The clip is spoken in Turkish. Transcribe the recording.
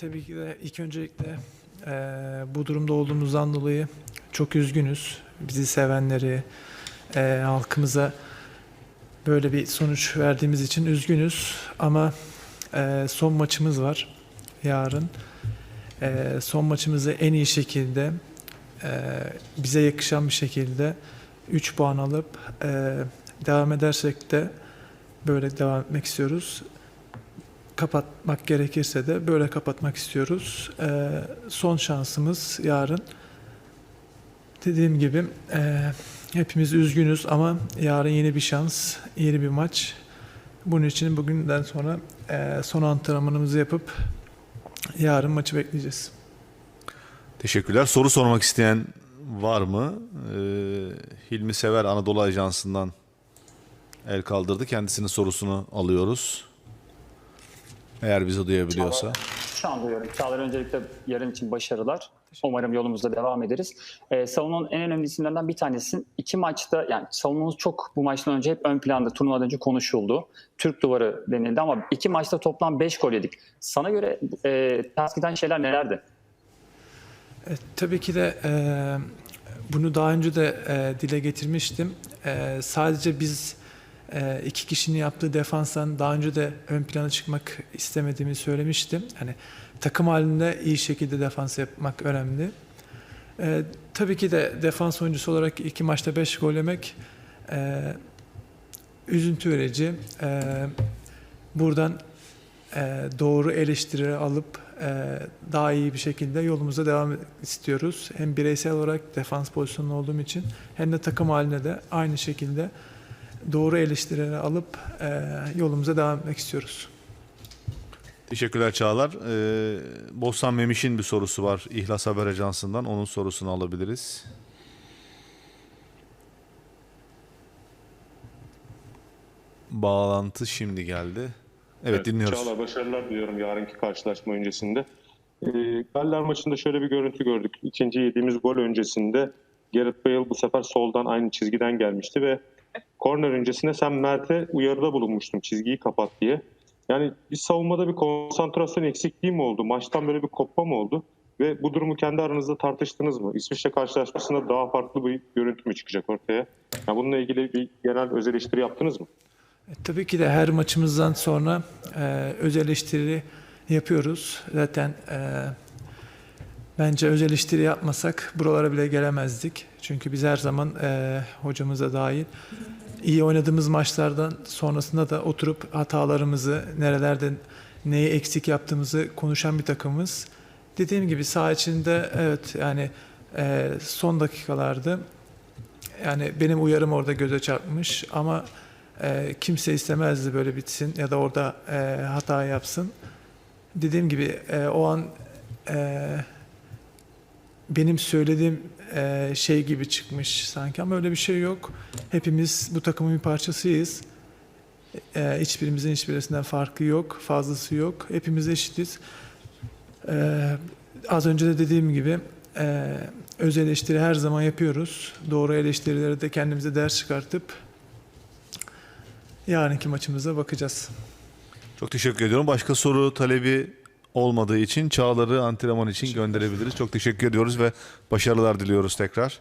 tabii ki de ilk öncelikle eee, bu durumda olduğumuzdan dolayı çok üzgünüz. Bizi sevenleri, eee, halkımıza böyle bir sonuç verdiğimiz için üzgünüz. Ama eee, son maçımız var yarın. Eee, son maçımızı en iyi şekilde, eee, bize yakışan bir şekilde 3 puan alıp eee, devam edersek de böyle devam etmek istiyoruz kapatmak gerekirse de böyle kapatmak istiyoruz. Ee, son şansımız yarın. Dediğim gibi e, hepimiz üzgünüz ama yarın yeni bir şans, yeni bir maç. Bunun için bugünden sonra e, son antrenmanımızı yapıp yarın maçı bekleyeceğiz. Teşekkürler. Soru sormak isteyen var mı? Ee, Hilmi Sever Anadolu Ajansı'ndan el kaldırdı. Kendisinin sorusunu alıyoruz. Eğer bizi duyabiliyorsa. Şu an duyuyorum. Çağlar öncelikle yarın için başarılar. Umarım yolumuzda devam ederiz. Ee, savunmanın en önemli isimlerinden bir tanesi. İki maçta yani savunmamız çok bu maçtan önce hep ön planda turnuvadan önce konuşuldu. Türk duvarı denildi ama iki maçta toplam 5 gol yedik. Sana göre e, ters giden şeyler nelerdi? E, tabii ki de e, bunu daha önce de e, dile getirmiştim. E, sadece biz e, iki kişinin yaptığı defanstan daha önce de ön plana çıkmak istemediğimi söylemiştim. Hani takım halinde iyi şekilde defans yapmak önemli. E, tabii ki de defans oyuncusu olarak iki maçta 5 gol yemek e, üzüntü verici. E, buradan e, doğru eleştiri alıp e, daha iyi bir şekilde yolumuza devam istiyoruz. Hem bireysel olarak defans pozisyonunda olduğum için hem de takım haline de aynı şekilde doğru eleştirileri alıp e, yolumuza devam etmek istiyoruz. Teşekkürler Çağlar. Ee, Bostan Memiş'in bir sorusu var İhlas Haber Ajansı'ndan. Onun sorusunu alabiliriz. Bağlantı şimdi geldi. Evet, dinliyoruz. Çağlar başarılar diliyorum yarınki karşılaşma öncesinde. Ee, Galler maçında şöyle bir görüntü gördük. İkinci yediğimiz gol öncesinde Gareth Bale bu sefer soldan aynı çizgiden gelmişti ve korner öncesinde sen Mert'e uyarıda bulunmuştun çizgiyi kapat diye. Yani bir savunmada bir konsantrasyon eksikliği mi oldu? Maçtan böyle bir kopma mı oldu? Ve bu durumu kendi aranızda tartıştınız mı? İsviçre karşılaşmasında daha farklı bir görüntü mü çıkacak ortaya? Yani bununla ilgili bir genel öz eleştiri yaptınız mı? E, tabii ki de her maçımızdan sonra e, öz eleştiri yapıyoruz. Zaten e, bence öz eleştiri yapmasak buralara bile gelemezdik. Çünkü biz her zaman e, hocamıza dahil iyi oynadığımız maçlardan sonrasında da oturup hatalarımızı, nerelerde neyi eksik yaptığımızı konuşan bir takımız. Dediğim gibi saha içinde evet yani e, son dakikalardı. Yani benim uyarım orada göze çarpmış ama e, kimse istemezdi böyle bitsin ya da orada e, hata yapsın. Dediğim gibi e, o an e, benim söylediğim e, şey gibi çıkmış sanki ama öyle bir şey yok. Hepimiz bu takımın bir parçasıyız. E, hiçbirimizin hiçbirisinden farkı yok, fazlası yok. Hepimiz eşitiz. E, az önce de dediğim gibi e, öz eleştiri her zaman yapıyoruz. Doğru eleştirileri de kendimize ders çıkartıp yarınki maçımıza bakacağız. Çok teşekkür ediyorum. Başka soru talebi olmadığı için Çağlar'ı antrenman için gönderebiliriz. Çok teşekkür ediyoruz ve başarılar diliyoruz tekrar.